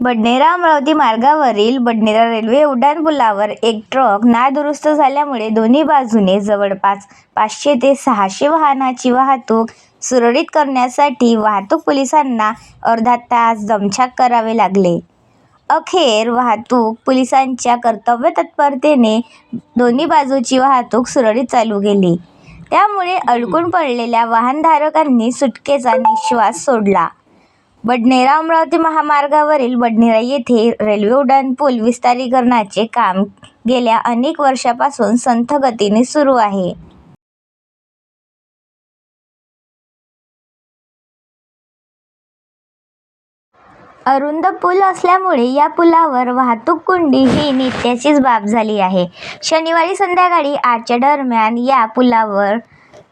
बडनेरा अमरावती मार्गावरील बडनेरा रेल्वे उड्डाणपुलावर एक ट्रक नादुरुस्त झाल्यामुळे दोन्ही बाजूने जवळपास पाचशे ते सहाशे वाहनाची वाहतूक सुरळीत करण्यासाठी वाहतूक पोलिसांना अर्धा तास दमछाक करावे लागले. अखेर वाहतूक पोलिसांच्या कर्तव्यतत्परतेने दोन्ही बाजूची वाहतूक सुरळीत चालू केली. त्यामुळे अडकून पडलेल्या वाहनधारकांनी सुटकेचा नि:श्वास सोडला. बडनेरा अमरावती महामार्गावरील बडनेरा येथे रेल्वे उड्डाणपूल विस्तारीकरणाचे काम गेल्या अनेक वर्षापासून संथ गतीने सुरू आहे. अरुंद पूल असल्यामुळे या पुलावर वाहतूक कोंडी ही नित्याचीच बाब झाली आहे. शनिवारी संध्याकाळी आठच्या दरम्यान या पुलावर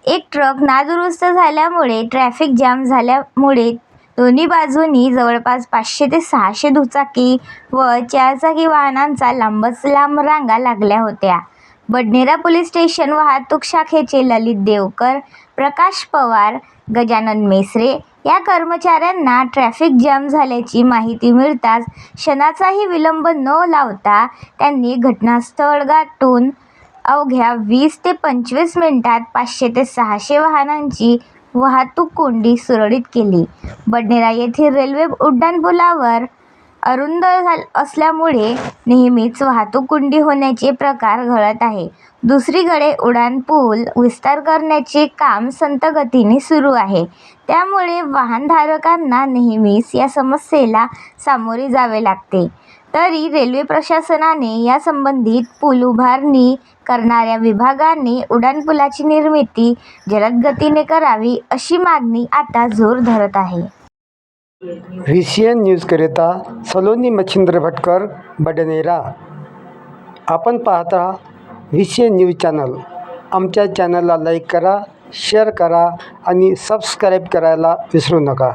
एक ट्रक नादुरुस्त झाल्यामुळे ट्रॅफिक जाम झाल्यामुळे दोन्ही बाजूंनी जवळपास पाचशे ते सहाशे दुचाकी व चारचाकी वाहनांचा लांबच लांब रांगा लागल्या होत्या. बडनेरा पोलीस स्टेशन वाहतूक शाखेचे ललित देवकर, प्रकाश पवार, गजानन मेसरे या कर्मचाऱ्यांना ट्रॅफिक जाम झाल्याची माहिती मिळताच क्षणाचाही विलंब न लावता त्यांनी घटनास्थळ गाठून अवघ्या वीस ते पंचवीस मिनिटांत पाचशे ते सहाशे वाहनांची वाहतूक कोंडी सुरळीत केली. बडनेरा येथील रेल्वे उड्डाणपुलावर अरुंद असल्यामुळे नेहमीच वाहतूक कोंडी होण्याचे प्रकार घडत आहे दुसरीकडे उड्डाणपूल विस्तार करण्याचे काम संथ गतीने सुरू आहे. त्यामुळे वाहनधारकांना नेहमीच या समस्येला सामोरे जावे लागते. तरी रेल्वे प्रशासनाने यासंबंधी पूल उभारणी करणाऱ्या विभागाने उड्डाणपुलाची निर्मिती जलद गतीने करावी अशी मागणी आता जोर धरत आहे. व्हीसीएन न्यूजकरिता सलोनी मच्छिंद्र भटकर बडनेरा. आपण पाहता व्हीसीएन न्यूज चॅनल. आमच्या चॅनलला लाईक करा शेअर करा आणि सबस्क्राईब करायला विसरू नका.